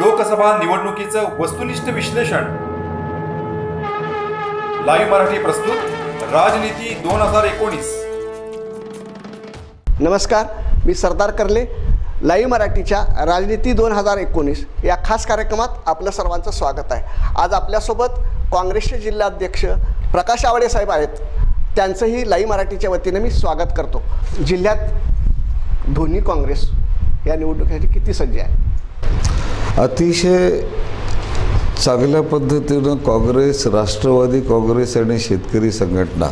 लोकसभा निवडणुकीचं वस्तुनिष्ठ विश्लेषण. लाईव्ह मराठी प्रस्तुत राजनीती दोन हजार एकोणीस. नमस्कार मी सरदार कर्ले लाईव्ह मराठीच्या राजनीती दोन हजार एकोणीस. या खास कार्यक्रमात आपलं सर्वांचं स्वागत आहे. आज आपल्यासोबत काँग्रेसचे जिल्हाध्यक्ष प्रकाश आवडे साहेब आहेत. त्यांचंही लाईव्ह मराठीच्या वतीनं मी स्वागत करतो. जिल्ह्यात दोन्ही काँग्रेस या निवडणुकीसाठी किती सज्ज आहे? अतिशय चांगल्या पद्धतीनं काँग्रेस राष्ट्रवादी काँग्रेस आणि शेतकरी संघटना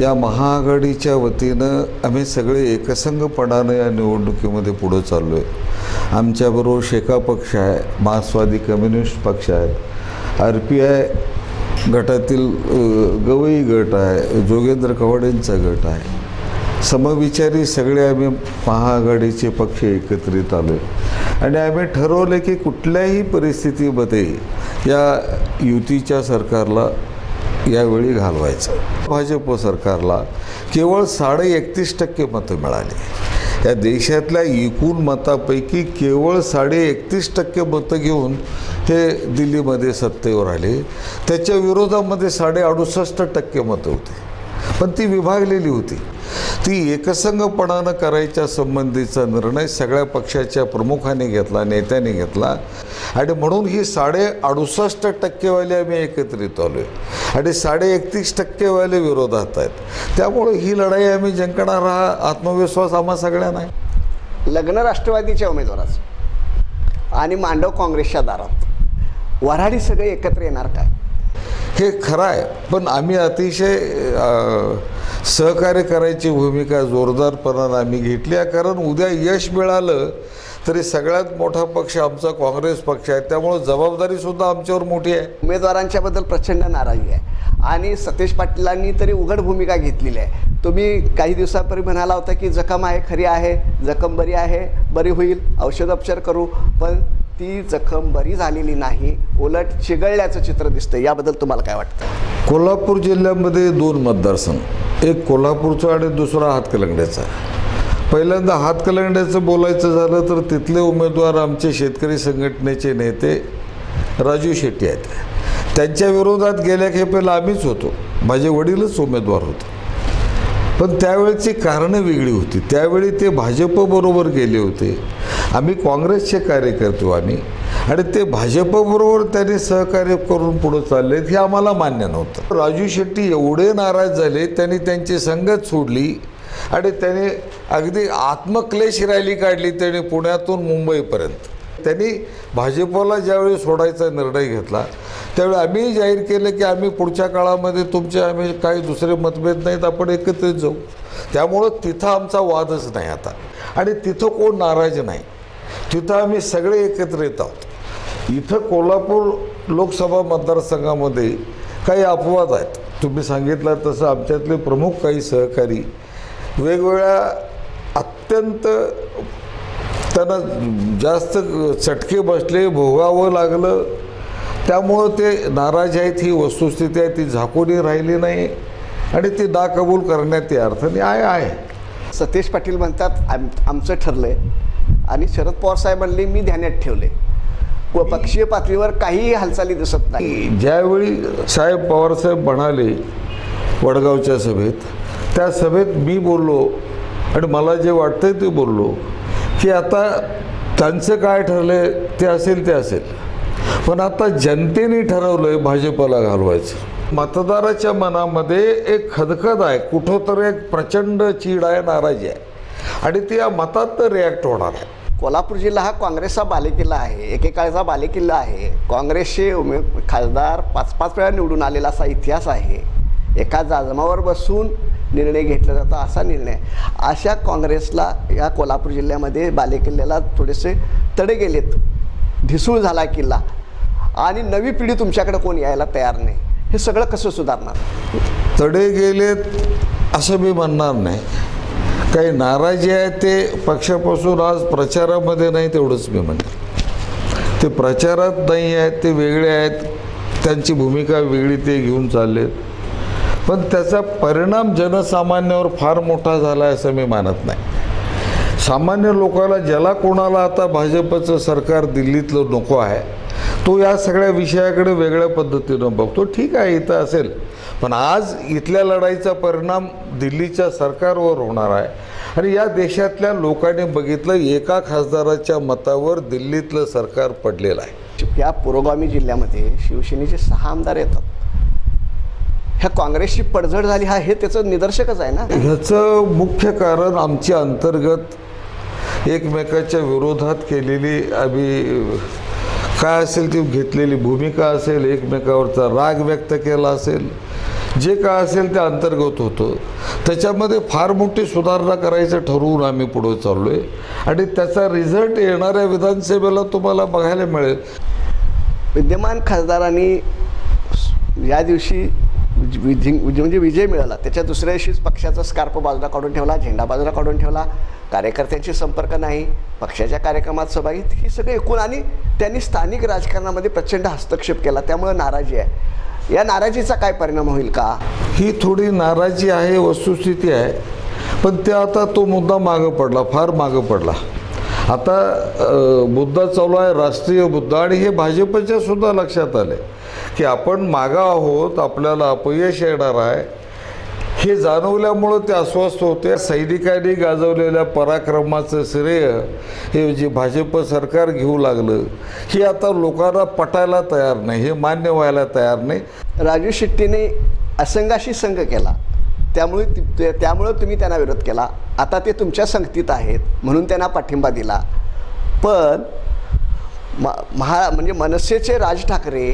या महाआघाडीच्या वतीनं आम्ही सगळे एकसंघपणानं या निवडणुकीमध्ये पुढं चाललो आहे आमच्याबरोबर शेका पक्ष आहे मार्क्सवादी कम्युनिस्ट पक्ष आहे आर पी आय गटातील गवई गट आहे जोगेंद्र कवाडेंचा गट आहे. समविचारी सगळे आम्ही महाआघाडीचे पक्ष एकत्रित आलो आहे आणि आम्ही ठरवलं की कुठल्याही परिस्थितीमध्ये या युतीच्या सरकारला यावेळी घालवायचं. भाजप सरकारला केवळ साडे एकतीस टक्के मतं मिळाली. या देशातल्या एकूण मतापैकी केवळ साडे एकतीस टक्के मतं घेऊन हे दिल्लीमध्ये सत्तेवर आले. त्याच्या विरोधामध्ये साडे अडुसष्ट टक्के मतं होती. पण ती विभागलेली होती. ती एकसंघपणानं करायच्या संबंधीचा निर्णय सगळ्या पक्षाच्या प्रमुखाने घेतला नेत्याने घेतला. आणि म्हणून ही साडे अडुसष्ट टक्केवाले आम्ही एकत्रित आलो आहे आणि साडे एकतीस टक्केवाले विरोधात आहेत. त्यामुळे ही लढाई आम्ही जिंकणार हा आत्मविश्वास आम्हा सगळ्यांना आहे. लग्न राष्ट्रवादीच्या उमेदवाराचं आणि मांडव काँग्रेसच्या दारात. वऱ्हाडी सगळे एकत्र येणार काय? हे खरं आहे. पण आम्ही अतिशय सहकार्य करायची भूमिका जोरदारपणानं आम्ही घेतली आहे. कारण उद्या यश मिळालं तरी सगळ्यात मोठा पक्ष आमचा काँग्रेस पक्ष आहे. त्यामुळं जबाबदारीसुद्धा आमच्यावर मोठी आहे. उमेदवारांच्या बद्दल प्रचंड नाराजी आहे. आणि सतेज पाटलांनी तरी उघड भूमिका घेतलेली आहे. तुम्ही काही दिवसापूर्वी म्हणाला होता की जखम आहे खरी आहे जखम बरी आहे बरी होईल औषधोपचार करू. पण ती जखम बरी झालेली नाही उलट चिघळल्याचं चित्र दिसतं याबद्दल तुम्हाला काय वाटतं? कोल्हापूर जिल्ह्यामध्ये दोन मतदारसंघ एक कोल्हापूरचा आणि दुसरा हातकलंगड्याचा. पहिल्यांदा हातकलंगड्याचं बोलायचं झालं तर तिथले उमेदवार आमचे शेतकरी संघटनेचे नेते राजू शेट्टी आहेत. त्यांच्या विरोधात गेल्या खेपेला आम्हीच होतो. माझे वडीलच उमेदवार होते. पण त्यावेळची कारणं वेगळी होती. त्यावेळी ते भाजपबरोबर गेले होते. आम्ही काँग्रेसचे कार्यकर्ते हो आम्ही. आणि ते भाजपबरोबर त्यांनी सहकार्य करून पुढं चालले हे आम्हाला मान्य नव्हतं. राजू शेट्टी एवढे नाराज झाले त्यांनी त्यांची संगत सोडली आणि त्याने अगदी आत्मक्लेश रॅली काढली त्याने पुण्यातून मुंबईपर्यंत. त्यांनी भाजपला ज्यावेळी सोडायचा निर्णय घेतला त्यावेळी आम्ही जाहीर केलं की आम्ही पुढच्या काळामध्ये तुमचे आम्ही काही दुसरे मतभेद नाहीत आपण एकत्रित जाऊ. त्यामुळं तिथं आमचा वादच नाही आता. आणि तिथं कोण नाराज नाही. तिथं आम्ही सगळे एकत्र येत आहोत. इथं कोल्हापूर लोकसभा मतदारसंघामध्ये काही अपवाद आहेत. तुम्ही सांगितलं तसं आमच्यातले प्रमुख काही सहकारी वेगवेगळ्या अत्यंत त्यांना जास्त चटके बसले भोगावं लागलं. त्यामुळं ते नाराज आहेत ही वस्तुस्थिती आहे ती झाकूनही राहिली नाही आणि ती नाकबूल करण्यात या अर्थाने आहे. आहे सतीश पाटील म्हणतात आम आमचं ठरलं आहे आणि शरद पवार साहेब म्हणले मी ध्यानात ठेवले. व पक्षीय पातळीवर काहीही हालचाली दिसत नाही. ज्यावेळी साहेब पवारसाहेब म्हणाले वडगावच्या सभेत त्या सभेत मी बोललो आणि मला जे वाटतंय ते बोललो की आता त्यांचं काय ठरलं ते असेल ते असेल. पण आता जनतेने ठरवलं आहे भाजपला घालवायचं. मतदाराच्या मनामध्ये एक खदखद आहे कुठं तर एक प्रचंड चीड आहे नाराजी आहे. आणि ती या मतात रिॲक्ट होणार आहे. कोल्हापूर जिल्हा हा काँग्रेसचा बालेकिल्ला आहे. एकेकाळचा बालेकिल्ला आहे. काँग्रेसचे उमे खासदार पाच पाच वेळा निवडून आलेला असा इतिहास आहे. एका जाजमावर बसून निर्णय घेतला जातो असा निर्णय. अशा काँग्रेसला या कोल्हापूर जिल्ह्यामध्ये बालेकिल्ल्याला थोडेसे तडे गेलेत. ढिसूळ झाला किल्ला. आणि नवी पिढी तुमच्याकडे कोण यायला तयार नाही? हे सगळं कसं सुधारणार? तडे गेलेत असं मी म्हणणार नाही. काही नाराजी आहे ते पक्षापासून आज प्रचारामध्ये नाही तेवढंच मी म्हणेन. ते प्रचारात नाही आहेत ते वेगळे आहेत. त्यांची भूमिका वेगळी ते घेऊन चाललेत. पण त्याचा परिणाम जनसामान्यावर फार मोठा झाला आहे असं मी मानत नाही. सामान्य लोकाला ज्याला कोणाला आता भाजपचं सरकार दिल्लीतलं नको आहे तो या सगळ्या विषयाकडे वेगळ्या पद्धतीनं बघतो. ठीक आहे इथं असेल. पण आज इथल्या लढाईचा परिणाम दिल्लीच्या सरकारवर होणार आहे. आणि या देशातल्या लोकांनी बघितलं एका खासदाराच्या मतावर दिल्लीतलं सरकार पडलेलं आहे. या पुरोगामी जिल्ह्यामध्ये शिवसेनेचे सहा आमदार येतात. ह्या काँग्रेसची पडझड झाली हा हे त्याचं निदर्शकच आहे ना? ह्याचं मुख्य कारण आमची अंतर्गत एकमेकाच्या विरोधात केलेली आम्ही काय असेल ती घेतलेली भूमिका असेल एकमेकावरचा राग व्यक्त केला असेल जे काय असेल ते अंतर्गत होतं. त्याच्यामध्ये फार मोठी सुधारणा करायचं ठरवून आम्ही पुढे चाललो आहे आणि त्याचा रिझल्ट येणाऱ्या विधानसभेला तुम्हाला बघायला मिळेल. विद्यमान खासदारांनी या दिवशी विजि म्हणजे विजय मिळाला. त्याच्या दुसऱ्या दिवशीच पक्षाचा स्कार्प बाजूला काढून ठेवला झेंडा बाजूला काढून ठेवला. कार्यकर्त्यांशी संपर्क नाही. पक्षाच्या कार्यक्रमात सहभागी. ही सगळे एकूण आणि त्यांनी स्थानिक राजकारणामध्ये प्रचंड हस्तक्षेप केला. त्यामुळे नाराजी आहे. या नाराजीचा काय परिणाम होईल का? ही थोडी नाराजी आहे वस्तुस्थिती आहे. पण ते आता तो मुद्दा मागं पडला फार मागं पडला. आता मुद्दा चालू आहे राष्ट्रीय मुद्दा. आणि हे भाजपच्या सुद्धा लक्षात आले की आपण मागा आहोत आपल्याला अपयश येणार आहे. हे जाणवल्यामुळं ते अस्वस्थ होते. सैनिकांनी गाजवलेल्या पराक्रमाचं श्रेय हे जे भाजप सरकार घेऊ लागलं. हे आता लोकांना पटायला तयार नाही हे मान्य व्हायला तयार नाही. राजू शेट्टीने असंघाशी संघ केला. त्यामुळे त्यामुळं तुम्ही त्यांना विरोध केला. आता ते तुमच्या संगतीत आहेत म्हणून त्यांना पाठिंबा दिला. पण म महा म्हणजे मनसेचे राज ठाकरे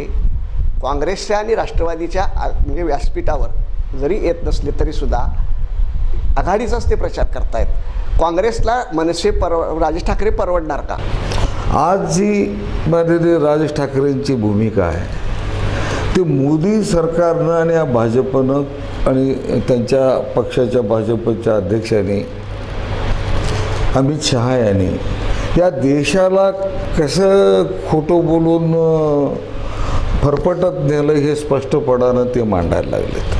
काँग्रेसच्या आणि राष्ट्रवादीच्या म्हणजे व्यासपीठावर जरी येत नसले तरीसुद्धा आघाडीचाच ते प्रचार करतायत. काँग्रेसला मनसे परव राज ठाकरे परवडणार का? आज जी माननीय राज ठाकरेंची भूमिका आहे ती मोदी सरकारनं आणि या भाजपनं आणि त्यांच्या पक्षाच्या भाजपच्या अध्यक्षांनी अमित शहा यांनी या देशाला कसं खोटं बोलून फरफटत नेलं हे स्पष्टपणानं ते मांडायला लागलेत.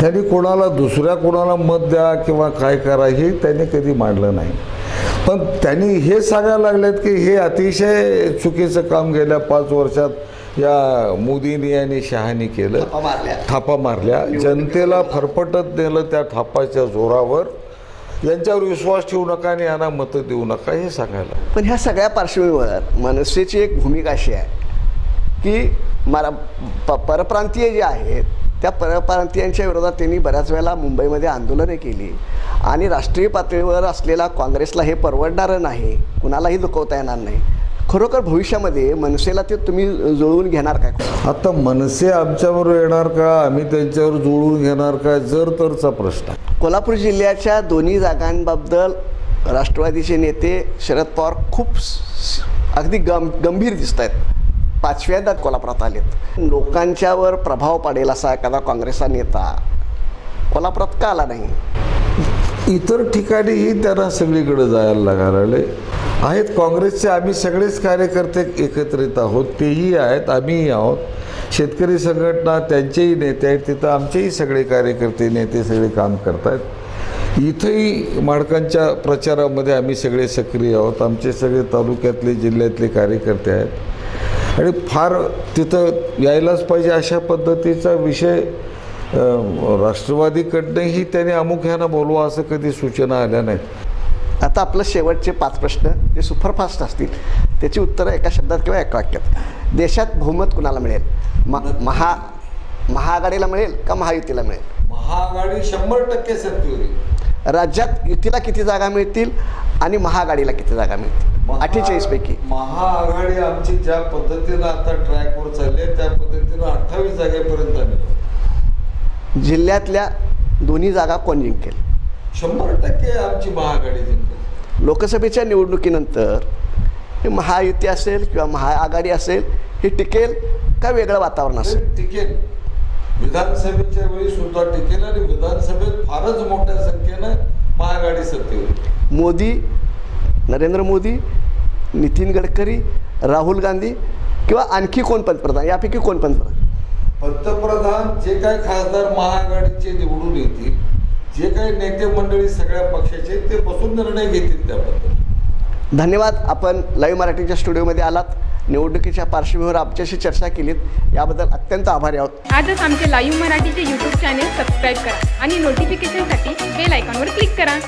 त्यांनी कोणाला दुसऱ्या कोणाला मत द्या किंवा काय करा हे त्यांनी कधी मांडलं नाही. पण त्यांनी हे सांगायला लागलेत की हे अतिशय चुकीचं काम गेल्या पाच वर्षात या मोदींनी आणि शहानी केलं. थापा मारल्या. थापा मारल्या. जनतेला फरफटत नेलं त्या थापाच्या जोरावर. यांच्यावर विश्वास ठेवू नका आणि यांना मतं देऊ नका हे सांगायला पण ह्या सगळ्या पार्श्वभूमीवर मनसेची एक भूमिका अशी आहे की मला प परप्रांतीय जे आहेत त्या परप्रांतीयांच्या विरोधात त्यांनी बऱ्याच वेळेला मुंबईमध्ये आंदोलने केली. आणि राष्ट्रीय पातळीवर असलेला काँग्रेसला हे परवडणारं नाही. कुणालाही दुखवता येणार नाही. खरोखर भविष्यामध्ये मनसेला ते तुम्ही जुळवून घेणार काय? आता मनसे आमच्याबरोबर येणार का? आम्ही त्यांच्यावर जुळवून घेणार का जर तरचा प्रश्न. कोल्हापूर जिल्ह्याच्या दोन्ही जागांबद्दल राष्ट्रवादीचे नेते शरद पवार खूप अगदी गं गंभीर दिसत आहेत पाचव्यांदा कोल्हापुरात आलेत. लोकांच्यावर प्रभाव पाडेल असा एखादा काँग्रेसचा नेता कोल्हापुरात का आला नाही? इतर ठिकाणीही त्यांना सगळीकडे जायला लागायला लागले आहेत काँग्रेसचे आम्ही सगळेच कार्यकर्ते एकत्रित आहोत. तेही आहेत आम्हीही आहोत. शेतकरी संघटना त्यांचेही नेते आहेत. तिथं आमचेही सगळे कार्यकर्ते नेते सगळे काम करत आहेत इथंही माडकांच्या प्रचारामध्ये आम्ही सगळे सक्रिय आहोत. आमचे सगळे तालुक्यातले जिल्ह्यातले कार्यकर्ते आहेत. आणि फार तिथं यायलाच पाहिजे अशा पद्धतीचा विषय राष्ट्रवादीकडनंही त्याने अमुक ह्यानं बोलवा असं कधी सूचना आल्या नाहीत. आता आपलं शेवटचे पाच प्रश्न जे सुपरफास्ट असतील त्याची उत्तरं एका शब्दात किंवा एका वाक्यात. देशात बहुमत कुणाला मिळेल? म महा महाआघाडीला मिळेल का महायुतीला मिळेल? महाआघाडी शंभर टक्के सत्तेवर राज्यात युतीला किती जागा मिळतील आणि महाआघाडीला किती जागा मिळतील? अठ्ठेचाळीस पैकी. महाआघाडी आमची ज्या पद्धतीनं आता ट्रॅकवर चालली आहे त्या पद्धतीनं अठ्ठावीस जागेपर्यंत आम्ही जिल्ह्यातल्या दोन्ही जागा कोण जिंकेल? शंभर टक्के आमची महाआघाडी जिंकली. लोकसभेच्या निवडणुकीनंतर हे महायुती असेल किंवा महाआघाडी असेल हे टिकेल का वेगळं वातावरण असेल? टिकेल. विधानसभेच्या वेळी सुद्धा टिकेल आणि विधानसभेत फारच मोठ्या संख्येनं महाआघाडी सत्तेवर मोदी नरेंद्र मोदी नितीन गडकरी राहुल गांधी किंवा आणखी कोण पंतप्रधान? यापैकी कोण पंतप्रधान? पंतप्रधान जे काय खासदार महाआघाडीचे निवडून येतील जे काही नेते मंडळी सगळ्या पक्षाचे ते बसून निर्णय घेतील त्याबद्दल. धन्यवाद. आपण लाईव्ह मराठीच्या स्टुडिओमध्ये आलात. निवडणुकीच्या पार्श्वभूमीवर आमच्याशी चर्चा केलीत. याबद्दल अत्यंत आभारी आहोत. आजच आमचे लाईव्ह मराठीचे यूट्यूब चॅनेल सबस्क्राईब करा आणि नोटिफिकेशनसाठी बेल आयकॉनवर क्लिक करा.